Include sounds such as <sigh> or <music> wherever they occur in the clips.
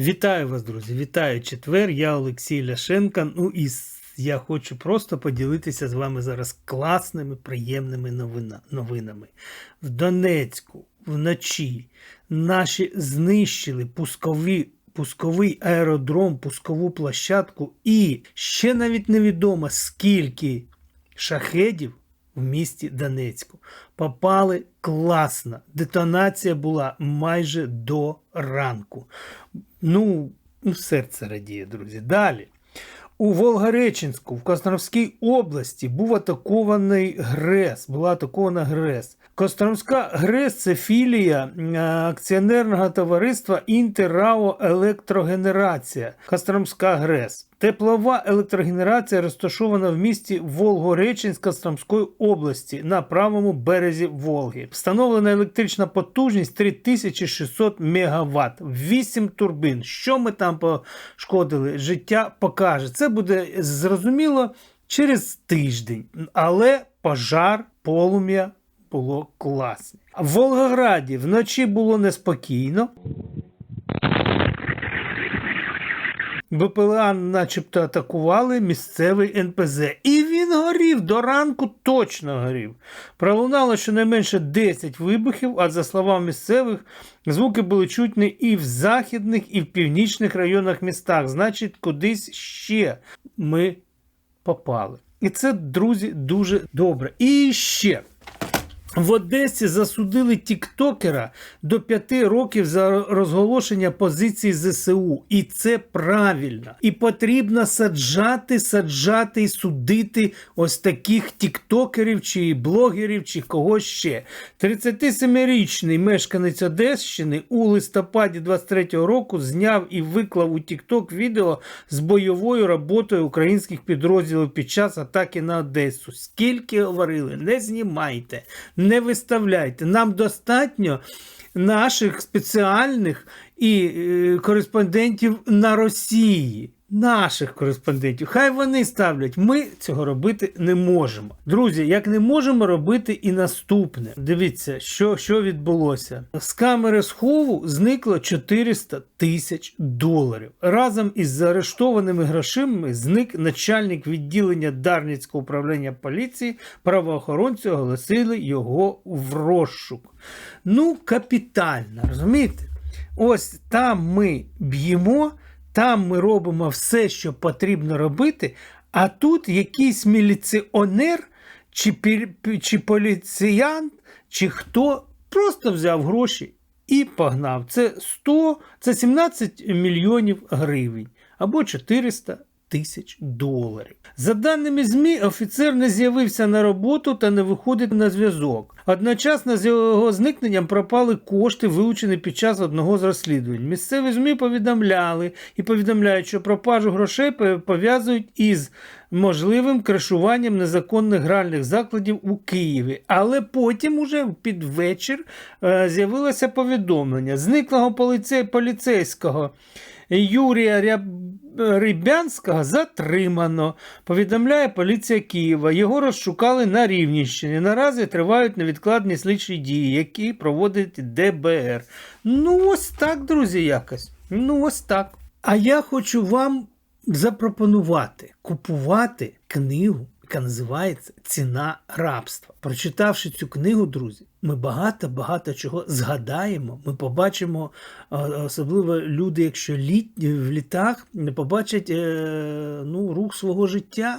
Вітаю вас, друзі! Вітаю четвер. Я Олексій Ляшенко. Ну і я хочу просто поділитися з вами зараз класними, приємними новина, новинами. В Донецьку вночі наші знищили пускові. Пусковий аеродром, пускову площадку, і ще навіть невідомо скільки шахедів в місті Донецьку. Попали класно. Детонація була майже до ранку. Ну, ну, серце радіє, друзі. Далі. У Волгореченську, в Костромській області, був атакований ГРЕС. Була атакована ГРЕС. Костромська ГРЕС це філія е, акціонерного товариства Інтеррао Електрогенерація. Костромська ГРЕС. Теплова електрогенерація розташована в місті Волгореченськ Костромської області на правому березі Волги. Встановлена електрична потужність 3600 МВт. 8 турбин. Що ми там пошкодили? Життя покаже. Це буде зрозуміло через тиждень. Але пожар, полум'я було класне. В Волгограді вночі було неспокійно. БПЛА начебто атакували місцевий НПЗ. І він горів до ранку точно горів. Пролунало щонайменше 10 вибухів, а за словами місцевих, звуки були чутні і в західних, і в північних районах містах. Значить, кудись ще ми попали. І це, друзі, дуже добре. І ще. В Одесі засудили тіктокера до п'яти років за розголошення позиції ЗСУ. І це правильно. І потрібно саджати, саджати і судити ось таких тіктокерів чи блогерів, чи кого ще. 37-річний мешканець Одещини у листопаді 23-го року зняв і виклав у Тікток відео з бойовою роботою українських підрозділів під час атаки на Одесу. Скільки говорили, не знімайте, не виставляйте. Нам достатньо наших спеціальних і е, кореспондентів на Росії. Наших кореспондентів. Хай вони ставлять. Ми цього робити не можемо. Друзі, як не можемо робити і наступне. Дивіться, що, що відбулося. З камери схову зникло 400 тисяч доларів. Разом із заарештованими грошима зник начальник відділення Дарницького управління поліції. Правоохоронці оголосили його в розшук. Ну, капітально, розумієте? Ось там ми б'ємо. Там ми робимо все, що потрібно робити, а тут якийсь міліціонер чи, чи поліціян, чи хто просто взяв гроші і погнав. Це 100, це 17 мільйонів гривень або 400 тисяч доларів. За даними ЗМІ, офіцер не з'явився на роботу та не виходить на зв'язок. Одночасно з його зникненням пропали кошти, вилучені під час одного з розслідувань. Місцеві ЗМІ повідомляли і повідомляють, що пропажу грошей пов'язують із можливим кришуванням незаконних гральних закладів у Києві. Але потім, уже під вечір, е, з'явилося повідомлення зниклого поліцей- поліцейського. Юрія Ряб- Рибянського затримано, повідомляє поліція Києва. Його розшукали на Рівненщині. Наразі тривають невідкладні слідчі дії, які проводить ДБР. Ну, ось так, друзі, якось. Ну, ось так. А я хочу вам запропонувати купувати книгу, яка називається Ціна рабства. Прочитавши цю книгу, друзі, ми багато-багато чого згадаємо. Ми побачимо, особливо люди, якщо літ, в літах, не побачать е, ну, рух свого життя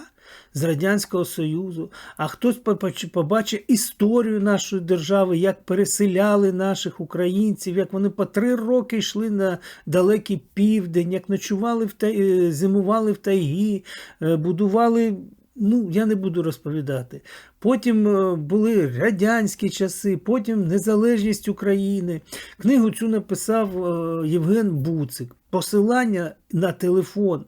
з Радянського Союзу, а хтось побач- побачить історію нашої держави, як переселяли наших українців, як вони по три роки йшли на далекий південь, як ночували в тай... е, зимували в тайгі, е, будували. Ну, я не буду розповідати. Потім е, були радянські часи, потім незалежність України. Книгу цю написав е, Євген Буцик. Посилання на телефон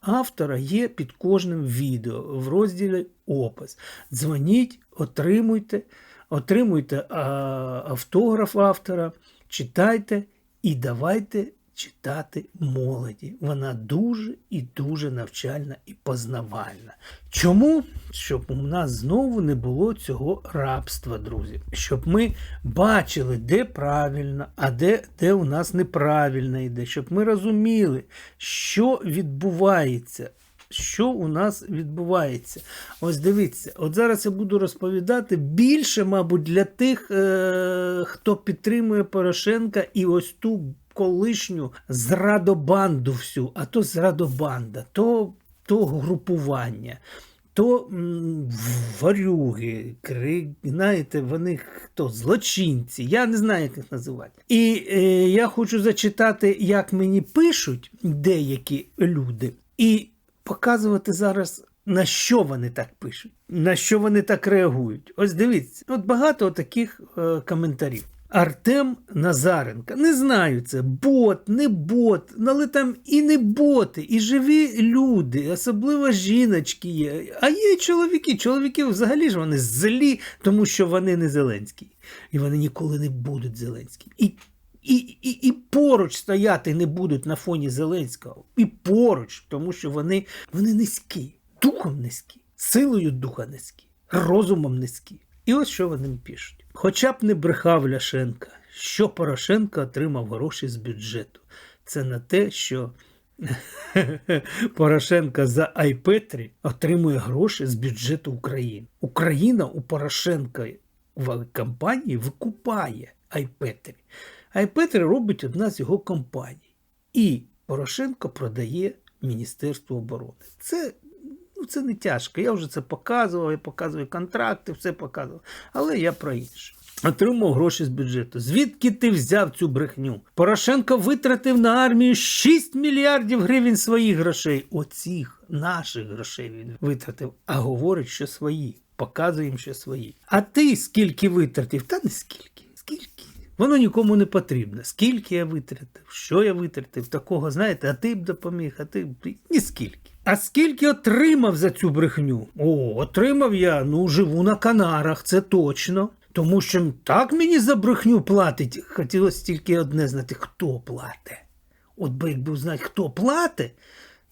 автора є під кожним відео в розділі Опис. Дзвоніть, отримуйте, отримуйте автограф автора, читайте і давайте читати молоді. Вона дуже і дуже навчальна і познавальна. Чому? Щоб у нас знову не було цього рабства, друзі. Щоб ми бачили, де правильно, а де, де у нас неправильно йде, щоб ми розуміли, що відбувається. Що у нас відбувається? Ось дивіться, от зараз я буду розповідати більше, мабуть, для тих, е- хто підтримує Порошенка і ось ту колишню зрадобанду всю, а то зрадобанда, то, то групування. То варюги, кри, знаєте, вони хто злочинці, я не знаю, як їх називати. І е, я хочу зачитати, як мені пишуть деякі люди, і показувати зараз, на що вони так пишуть, на що вони так реагують. Ось дивіться, от багато таких е, коментарів. Артем Назаренко. Не знаю це, бот, не бот, але там і не боти, і живі люди, особливо жіночки є. А є й чоловіки. Чоловіки взагалі ж вони злі, тому що вони не Зеленський. І вони ніколи не будуть Зеленські. І, і, і, і поруч стояти не будуть на фоні Зеленського. І поруч, тому що вони, вони низькі, духом низькі, силою духа низькі, розумом низькі. І ось що вони пишуть. Хоча б не брехав Ляшенка, що Порошенко отримав гроші з бюджету. Це на те, що <laughs> Порошенко за Айпетрі отримує гроші з бюджету України. Україна у Порошенка в компанії викупає Айпетрі. Айпетрі робить одна з його компаній. І Порошенко продає Міністерство оборони. Це це не тяжко. Я вже це показував, я показую контракти, все показував. Але я про інше. Отримав гроші з бюджету. Звідки ти взяв цю брехню? Порошенко витратив на армію 6 мільярдів гривень своїх грошей. Оцих наших грошей він витратив, а говорить, що свої. Показує їм, що свої. А ти скільки витратив? Та не скільки. Скільки? Воно нікому не потрібно. Скільки я витратив, що я витратив, такого, знаєте, а ти б допоміг, а ти б ні скільки. А скільки отримав за цю брехню? О, отримав я, ну, живу на Канарах, це точно. Тому що так мені за брехню платить. Хотілося тільки одне знати, хто платить. От би якби знати, хто платить,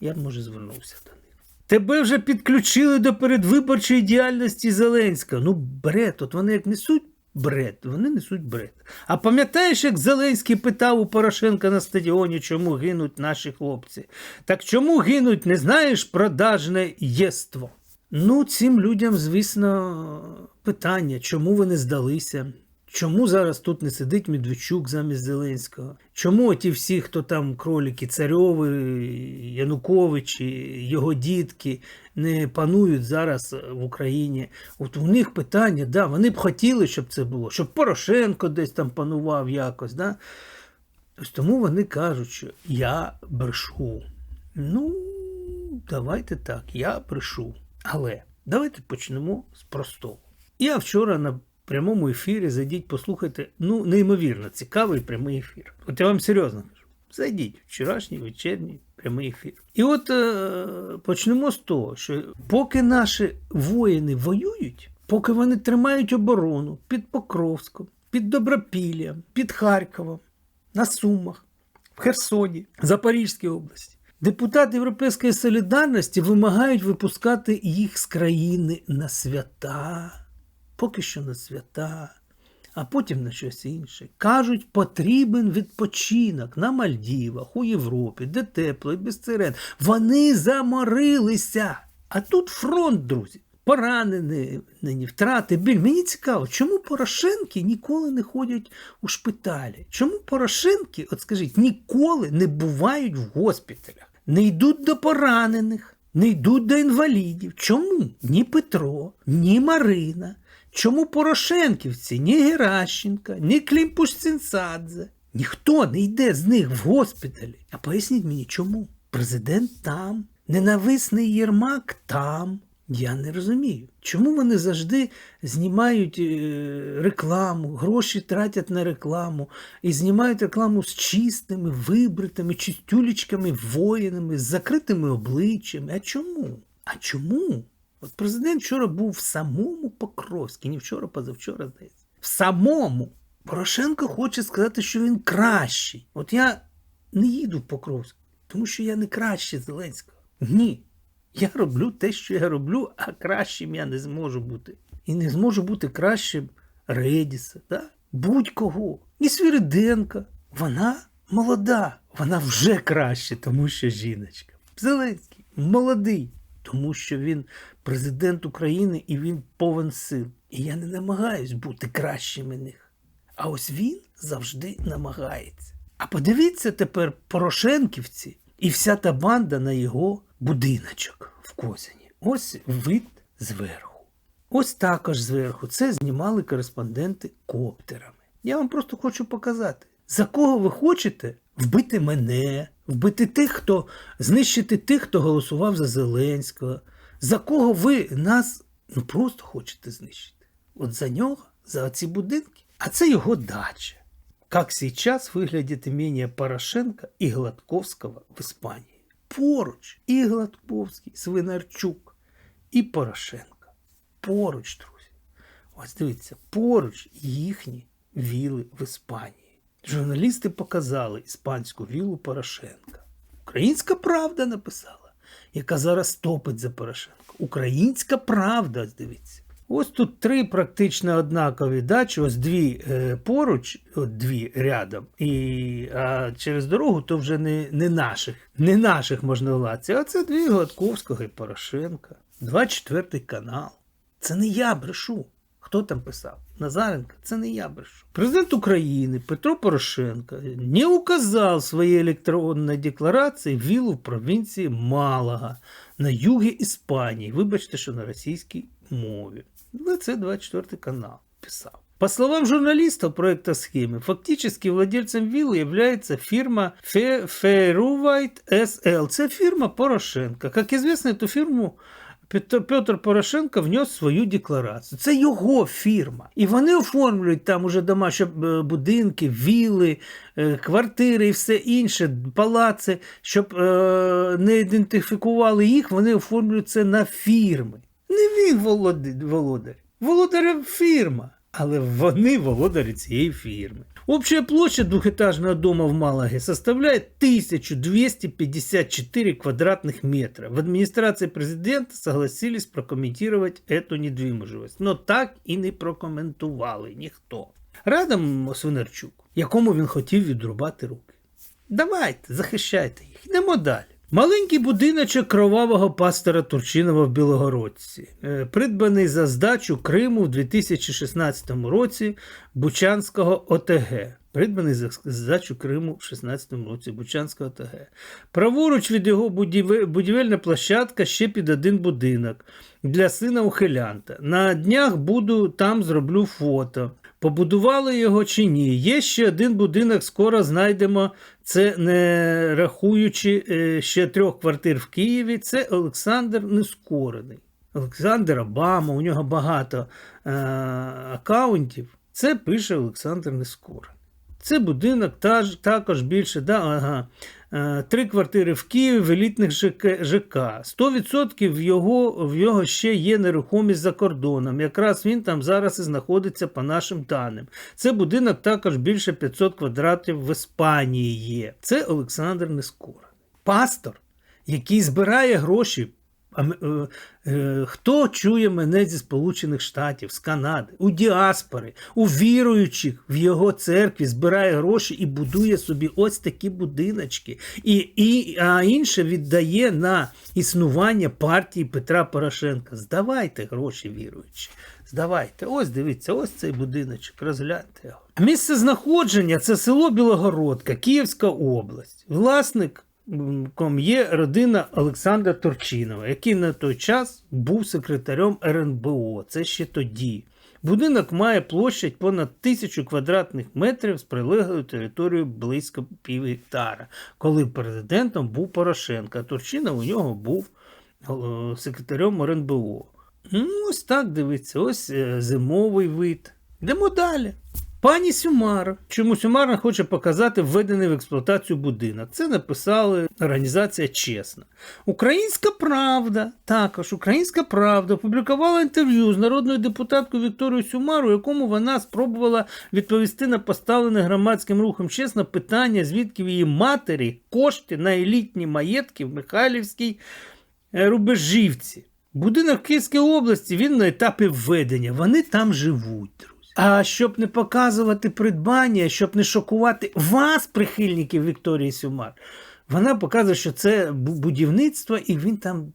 я б, може, звернувся до них. Тебе вже підключили до передвиборчої діяльності Зеленського. Ну, бред, от вони як несуть бред, вони несуть бред. А пам'ятаєш, як Зеленський питав у Порошенка на стадіоні, чому гинуть наші хлопці? Так чому гинуть, не знаєш, продажне єство? Ну, цим людям, звісно, питання, чому вони здалися? Чому зараз тут не сидить Медведчук замість Зеленського? Чому ті всі, хто там кроліки, Царьови, Януковичі, його дітки не панують зараз в Україні? От у них питання, да, вони б хотіли, щоб це було, щоб Порошенко десь там панував якось. Да? Ось тому вони кажуть, що я брешу. Ну, давайте так, я брешу. Але давайте почнемо з простого. Я вчора на прямому ефірі зайдіть, послухайте, ну, неймовірно, цікавий прямий ефір. От я вам серйозно кажу. Зайдіть, вчорашній вечірній прямий ефір. І от е, почнемо з того, що поки наші воїни воюють, поки вони тримають оборону під Покровськом, під Добропіллям, під Харковом, на Сумах, в Херсоні, Запорізькій області. Депутати Європейської солідарності вимагають випускати їх з країни на свята, поки що на свята, а потім на щось інше. Кажуть, потрібен відпочинок на Мальдівах, у Європі, де тепло і без сирен. Вони заморилися. А тут фронт, друзі. Поранені, нині втрати, біль. Мені цікаво, чому Порошенки ніколи не ходять у шпиталі? Чому Порошенки, от скажіть, ніколи не бувають в госпіталях, не йдуть до поранених, не йдуть до інвалідів? Чому? Ні Петро, ні Марина. Чому Порошенківці, ні Геращенка, ні Клімпуш-Цинцадзе? Ніхто не йде з них в госпіталі. А поясніть мені, чому? Президент там, ненависний Єрмак там. Я не розумію, чому вони завжди знімають е, рекламу, гроші тратять на рекламу і знімають рекламу з чистими, вибритими, чистюлечками, воїнами, з закритими обличчями. А чому? А чому? От президент вчора був в самому Покровській, не вчора, позавчора здається. В самому. Порошенко хоче сказати, що він кращий. От я не їду в Покровськ, тому що я не краще Зеленського. Ні. Я роблю те, що я роблю, а кращим я не зможу бути. І не зможу бути кращим Редіса, да? будь-кого. І Свіриденка. Вона молода, вона вже краще, тому що жіночка. Зеленський молодий, тому що він президент України і він повен сил. І я не намагаюсь бути кращим них. А ось він завжди намагається. А подивіться тепер Порошенківці і вся та банда на його будиночок в Козині. Ось вид зверху. Ось також зверху. Це знімали кореспонденти коптерами. Я вам просто хочу показати, за кого ви хочете вбити мене, вбити тих, хто знищити тих, хто голосував за Зеленського. За кого ви нас ну просто хочете знищити? От за нього, за ці будинки. А це його дача. Как сейчас выглядит имение Порошенка и Гладковского в Испании. Поруч і Гладковський, Свинарчук, і Порошенко. Поруч, друзі. Ось дивіться, поруч їхні віли в Іспанії. Журналісти показали іспанську вілу Порошенка. Українська правда написала, яка зараз топить за Порошенка. Українська правда, дивіться. Ось тут три практично однакові дачі, ось дві е, поруч, от дві рядом, і а через дорогу то вже не, не наших, не наших можновладців, а це дві Гладковського і Порошенка. 24 канал. Це не я брешу. Хто там писав? Назаренко, це не я брешу. Президент України Петро Порошенко не указав в своей электронной декларации виллу в провінції Малага на юге Іспанії. Вибачте, що на російській мові. Ну, це 24 канал писав. По словам журналистов проекта схемы, фактически владельцем виллы является фирма Fairwhite SL. Це фирма Порошенка. Как известно, эту фирму Петр Порошенко внес свою декларацію. Це його фірма. І вони оформлюють там уже дома, щоб е, будинки, віли, е, квартири і все інше, палаци, щоб е, не ідентифікували їх, вони оформлюють це на фірми. Не він володар. Володаря фірма. Але вони володарі цієї фірми. Общая площадь двухэтажного дома в Малаге составляет 1254 квадратных метра. В администрации президента согласились прокомментировать эту недвіжимость, но так і не прокоментували ніхто. Радом Свинарчук, якому він хотів відрубати руки. Давайте, захищайте їх. Йдемо далі. Маленький будиночок кровавого пастора Турчинова в Білогородці, е, придбаний за здачу Криму в 2016 році Бучанського ОТГ. Придбаний за здачу Криму в 2016 році Бучанського ОТГ. Праворуч від його будіве- будівельна площадка ще під один будинок для сина ухилянта. На днях буду там зроблю фото. Побудували його чи ні? Є ще один будинок, скоро знайдемо. Це не рахуючи е, ще трьох квартир в Києві. Це Олександр Нескорений. Олександр Обама, у нього багато е, акаунтів. Це пише Олександр Нескорений. Це будинок та, також більше, да, ага, е, три квартири в Києві в елітних ЖК. ЖК. 100% в його, в його ще є нерухомість за кордоном. Якраз він там зараз і знаходиться по нашим даним. Це будинок також більше 500 квадратів в Іспанії є. Це Олександр Нескора. Пастор, який збирає гроші. Е, е, Хто чує мене зі Сполучених Штатів, з Канади, у діаспори, у віруючих в його церкві збирає гроші і будує собі ось такі будиночки, і, і, а інше віддає на існування партії Петра Порошенка. Здавайте гроші віруючі. Здавайте. Ось дивіться, ось цей будиночок, розгляньте його. Місце знаходження це село Білогородка, Київська область. Власник є родина Олександра Турчинова, який на той час був секретарем РНБО. Це ще тоді. Будинок має площадь понад тисячу квадратних метрів з прилеглою територією близько пів гектара, коли президентом був Порошенко, а Турчинов у нього був секретарем РНБО. Ну, ось так дивиться, ось е, зимовий вид. Йдемо далі. Пані Сюмар. Чому Сюмар хоче показати введений в експлуатацію будинок? Це написали організація Чесна. Українська Правда, також Українська Правда опублікувала інтерв'ю з народною депутаткою Вікторією Сюмар, у якому вона спробувала відповісти на поставлене громадським рухом чесно питання, звідки в її матері кошти на елітні маєтки в Михайлівській е, Рубежівці. Будинок в Київській області він на етапі введення. Вони там живуть. А щоб не показувати придбання, щоб не шокувати вас, прихильників Вікторії Сюмар, вона показує, що це будівництво, і він там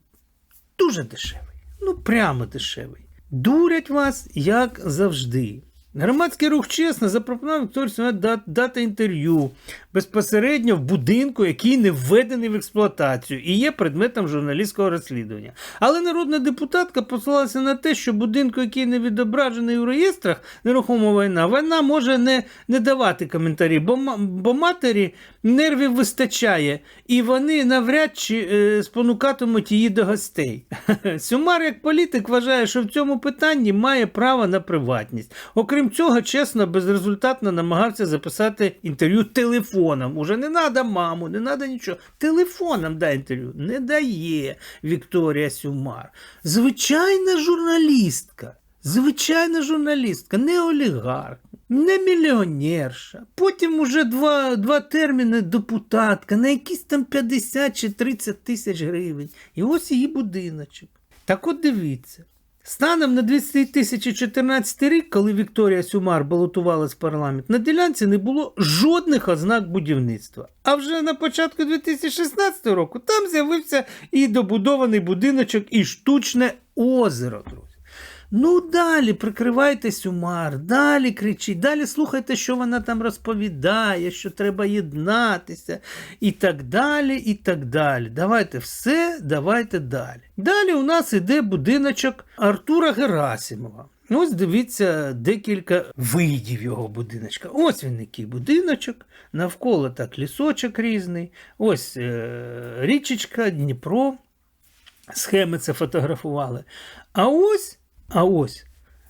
дуже дешевий. Ну, прямо дешевий. Дурять вас, як завжди. Громадський рух чесно запропонував Вікторію дати інтерв'ю безпосередньо в будинку, який не введений в експлуатацію і є предметом журналістського розслідування. Але народна депутатка посилалася на те, що будинку, який не відображений у реєстрах нерухома війна, вона може не, не давати коментарі, бо, бо матері нервів вистачає, і вони навряд чи е, спонукатимуть її до гостей. <laughs> Сюмар, як політик, вважає, що в цьому питанні має право на приватність. Окрім цього, чесно, безрезультатно намагався записати інтерв'ю телефоном. Уже не треба маму, не треба нічого. Телефоном дай інтерв'ю. Не дає Вікторія Сюмар. Звичайна журналістка. Звичайна журналістка, не олігарх, не мільйонерша. Потім уже два, два терміни депутатка на якісь там 50 чи 30 тисяч гривень. І ось її будиночок. Так от дивіться. Станом на 2014 рік, коли Вікторія Сюмар балотувалась в парламент, на ділянці не було жодних ознак будівництва. А вже на початку 2016 року там з'явився і добудований будиночок, і штучне озеро. Ну, далі прикривайте Сюмар, далі кричіть, далі слухайте, що вона там розповідає, що треба єднатися, і так далі, і так далі. Давайте все, давайте далі. Далі у нас іде будиночок Артура Герасимова. Ось дивіться декілька видів його будиночка. Ось він який будиночок, навколо так лісочок різний, ось е- річечка, Дніпро. Схеми це фотографували. А ось а ось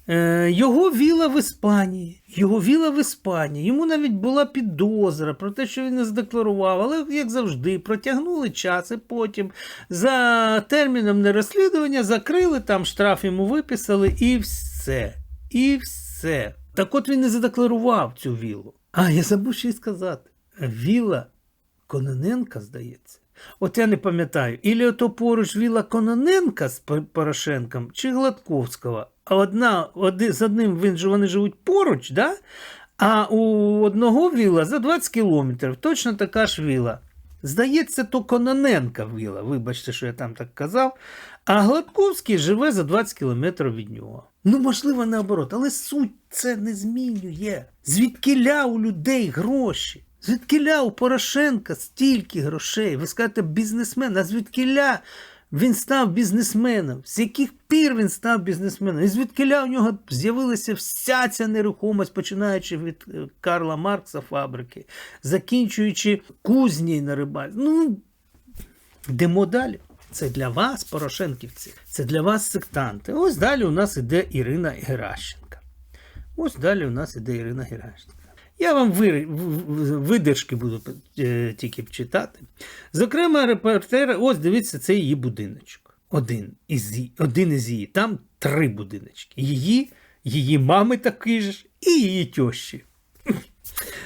е, його віла в Іспанії. Його віла в Іспанії. Йому навіть була підозра про те, що він не задекларував, але, як завжди, протягнули час і потім за терміном нерозслідування закрили, там штраф йому виписали, і все. І все. Так от він не задекларував цю вілу. А, я забув ще й сказати. Віла Кононенка, здається. От я не пам'ятаю, ілі ото поруч віла Кононенка з Порошенком чи Гладковського. А одна, оди, з одним вони живуть поруч, да? а у одного віла за 20 кілометрів точно така ж віла. Здається, то Кононенка віла, вибачте, що я там так казав. А Гладковський живе за 20 кілометрів від нього. Ну, можливо, наоборот, але суть це не змінює. Звідкиля у людей гроші? Звідкиля у Порошенка стільки грошей? Ви скажете бізнесмен, а звідкиля він став бізнесменом? З яких пір він став бізнесменом? І звідкиля у нього з'явилася вся ця нерухомість, починаючи від е, Карла Маркса фабрики, закінчуючи кузні на рибаль. Ну, йдемо далі. Це для вас, Порошенківці, це для вас сектанти. Ось далі у нас іде Ірина Геращенка. Ось далі у нас іде Ірина Геращенка. Я вам видержки буду е, тільки читати. Зокрема, репортер, ось дивіться, це її будиночок. Один із, її- один із її. Там три будиночки. Її, її мами такий ж і її тьощі.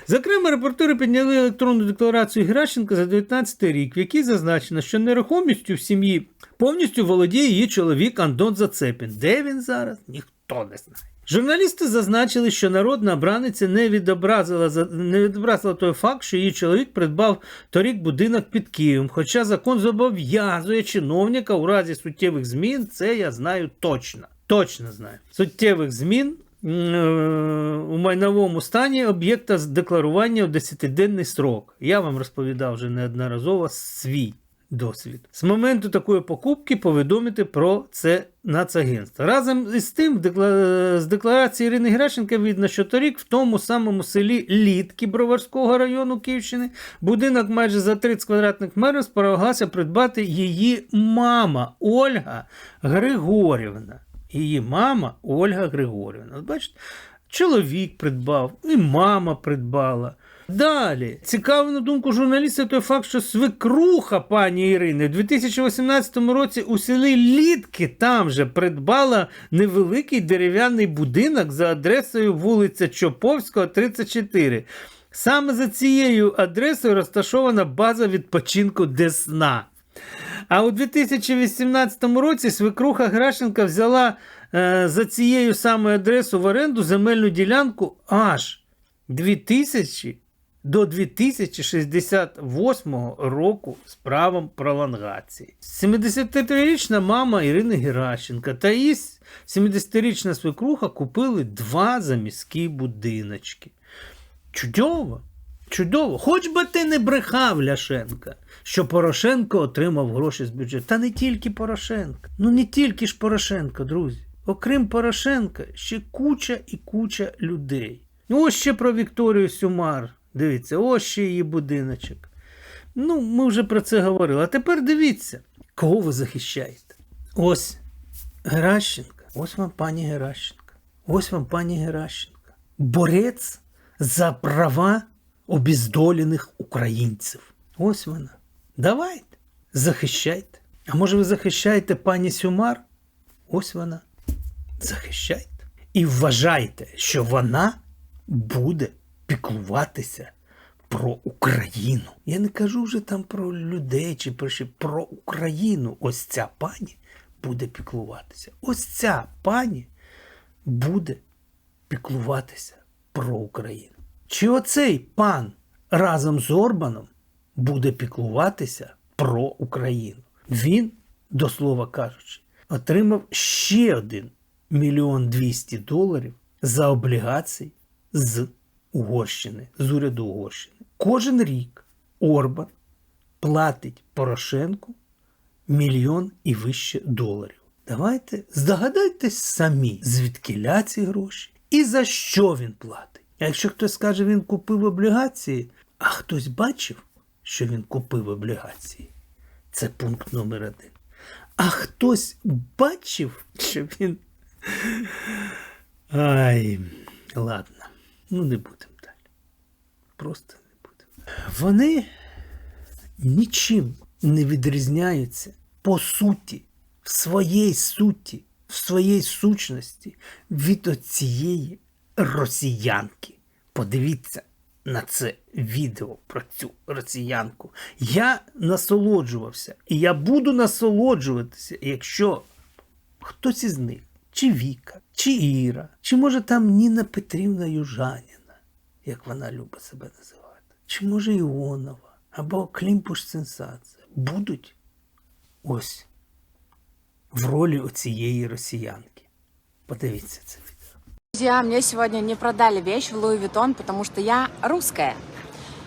Зокрема, репортери підняли електронну декларацію Геращенка за 19 рік, в якій зазначено, що нерухомістю в сім'ї повністю володіє її чоловік Антон Зацепін. Де він зараз? Ніхто не знає. Журналісти зазначили, що народна обраниця не відобразила, не відобразила той факт, що її чоловік придбав торік будинок під Києвом. Хоча закон зобов'язує чиновника у разі суттєвих змін, це я знаю точно. Точно знаю. Суттєвих змін е, у майновому стані об'єкта з декларування у 10-денний срок. Я вам розповідав вже неодноразово свій досвід. З моменту такої покупки повідомити про це Нацагентство. Разом із тим, з декларації Ірини Геращенка видно, що торік в тому самому селі Літки Броварського району Київщини будинок майже за 30 квадратних метрів спромоглася придбати її мама Ольга Григорівна. Її мама Ольга Григорівна. Бачите, чоловік придбав, і мама придбала. Далі, цікавий на думку журналіста той факт, що свекруха пані Ірини в 2018 році у селі Літки там же придбала невеликий дерев'яний будинок за адресою вулиця Чоповського, 34. Саме за цією адресою розташована база відпочинку Десна. А у 2018 році свекруха Гращенка взяла е, за цією самою адресою в оренду земельну ділянку аж 2000 до 2068 року з правом пролонгації. 73-річна мама Ірини Геращенка та її 70-річна свекруха купили два заміські будиночки. Чудово! Чудово! Хоч би ти не брехав Ляшенка, що Порошенко отримав гроші з бюджету. Та не тільки Порошенко. Ну не тільки ж Порошенко, друзі. Окрім Порошенка, ще куча і куча людей. Ну, ось ще про Вікторію Сюмар. Дивіться, ось ще її будиночок. Ну, ми вже про це говорили. А тепер дивіться, кого ви захищаєте. Ось Геращенка. Ось вам пані Геращенка. Ось вам пані Геращенка. Борець за права обіздолених українців. Ось вона. Давайте, захищайте. А може ви захищаєте пані Сюмар? Ось вона. Захищайте. І вважайте, що вона буде піклуватися про Україну. Я не кажу вже там про людей чи про що, про Україну. Ось ця пані буде піклуватися. Ось ця пані буде піклуватися про Україну. Чи оцей пан разом з Орбаном буде піклуватися про Україну? Він, до слова кажучи, отримав ще один мільйон двісті доларів за облігації з Угорщини, з уряду Угорщини. Кожен рік Орбан платить Порошенку мільйон і вище доларів. Давайте здогадайтесь самі, звідки ці гроші і за що він платить. А якщо хтось скаже, він купив облігації, а хтось бачив, що він купив облігації, це пункт номер один. А хтось бачив, що він. Ай, ладно, ну не будемо далі. Просто не будемо. Вони нічим не відрізняються по суті, в своїй суті, в своїй сущності від оцієї росіянки. Подивіться на це відео про цю росіянку. Я насолоджувався, і я буду насолоджуватися, якщо хтось із них, чи Віка, чи Іра, чи може там Ніна Петрівна Южаніна, як вона любить себе називати, чи може Іонова, або Клімпуш Сенсація, будуть ось в ролі оцієї росіянки. Подивіться це. Друзья, мне сегодня не продали вещь в Луи Виттон, потому что я русская.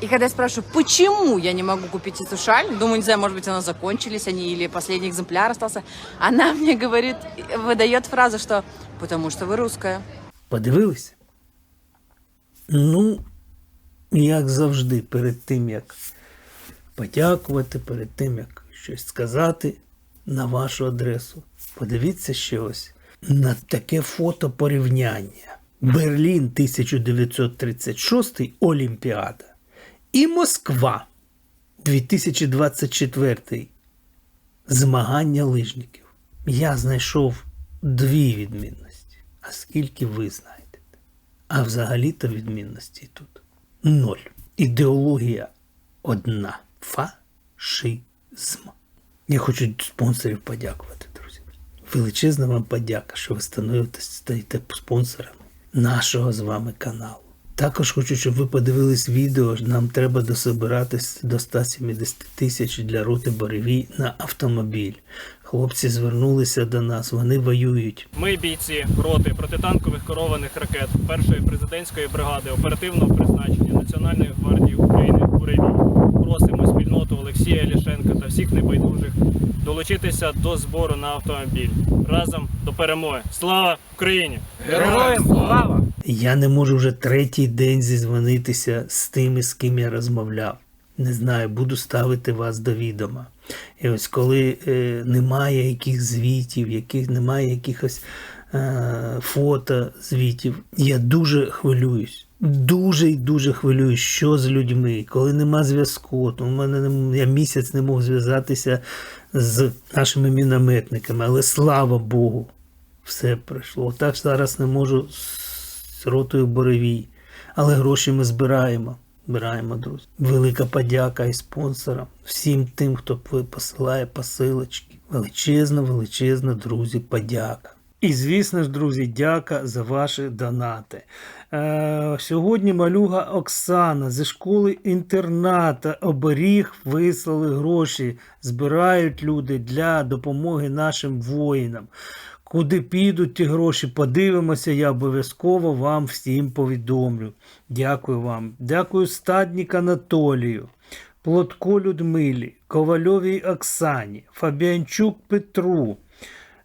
И когда я спрашиваю, почему я не могу купить эту шаль, думаю, не знаю, может быть, она закончились они или последний экземпляр остался, она мне говорит, выдает фразу, что потому что вы русская. Подивилися? Ну, як завжди, перед тим, як подякувати, перед тим, як щось сказати на вашу адресу, подивіться ще ось на таке фото порівняння. Берлін 1936 Олімпіада і Москва 2024 змагання лижників. Я знайшов дві відмінності. А скільки ви знайдете? А взагалі-то відмінності тут ноль. Ідеологія одна. Фашизм. Я хочу спонсорів подякувати, друзі. Величезна вам подяка, що ви становитесь, стаєте спонсорами нашого з вами каналу. Також хочу, щоб ви подивились відео. Нам треба дособиратись до 170 тисяч для роти Боревій на автомобіль. Хлопці звернулися до нас, вони воюють. Ми бійці роти протитанкових керованих ракет першої президентської бригади оперативного призначення Національної гвардії України буревій. Просимо спільноту Олексія Ляшенка та всіх небайдужих долучитися до збору на автомобіль. Разом до перемоги. Слава Україні! Героям слава! Я не можу вже третій день зізвонитися з тими, з ким я розмовляв. Не знаю, буду ставити вас до відома. І ось коли е, немає яких звітів, яких, немає якихось е, фото звітів, я дуже хвилююсь. Дуже і дуже хвилююсь, що з людьми, коли нема зв'язку. То в мене я місяць не мог зв'язатися з нашими мінометниками, але слава Богу, все пройшло. Так зараз не можу з ротою Боревій. Але гроші ми збираємо. Збираємо, друзі. Велика подяка і спонсорам, всім тим, хто посилає посилочки. Величезна, величезна, друзі, подяка. І звісно ж, друзі, дяка за ваші донати. Е, сьогодні малюга Оксана зі школи інтерната оберіг вислали гроші. Збирають люди для допомоги нашим воїнам. Куди підуть ті гроші, подивимося, я обов'язково вам всім повідомлю. Дякую вам. Дякую Стаднік Анатолію, Плотко Людмилі, Ковальовій Оксані, Фабіанчук Петру,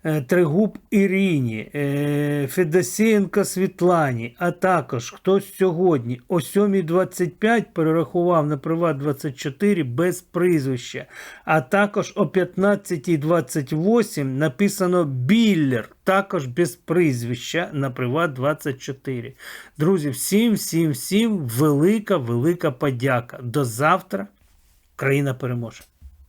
Тригуб Ірині, е, Федосієнко Світлані, а також хтось сьогодні о 7.25 перерахував на Приват 24 без прізвища, а також о 15.28 написано Біллер, також без прізвища на Приват 24. Друзі, всім, всім, всім велика, велика подяка. До завтра. Країна переможе.